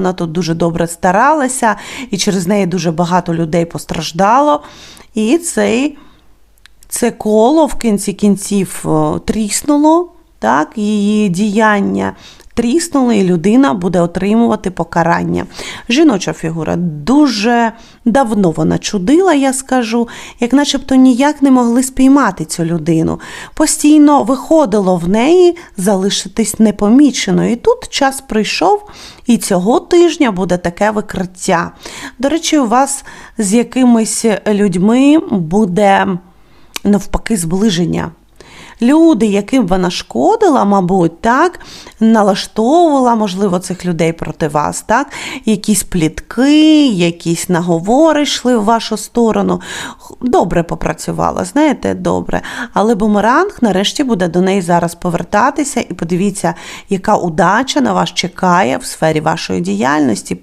Вона тут дуже добре старалася, і через неї дуже багато людей постраждало. І цей, це коло в кінці кінців тріснуло, так, її діяння тріснули, і людина буде отримувати покарання. Жіноча фігура дуже давно вона чудила, я скажу, як начебто ніяк не могли спіймати цю людину. Постійно виходило в неї залишитись непоміченою. І тут час прийшов, і цього тижня буде таке викриття. До речі, у вас з якимись людьми буде навпаки зближення. Люди, яким вона шкодила, мабуть, так, налаштовувала, можливо, цих людей проти вас, так, якісь плітки, якісь наговори йшли в вашу сторону. Добре попрацювала, знаєте, добре. Але бумеранг нарешті буде до неї зараз повертатися, і подивіться, яка удача на вас чекає в сфері вашої діяльності.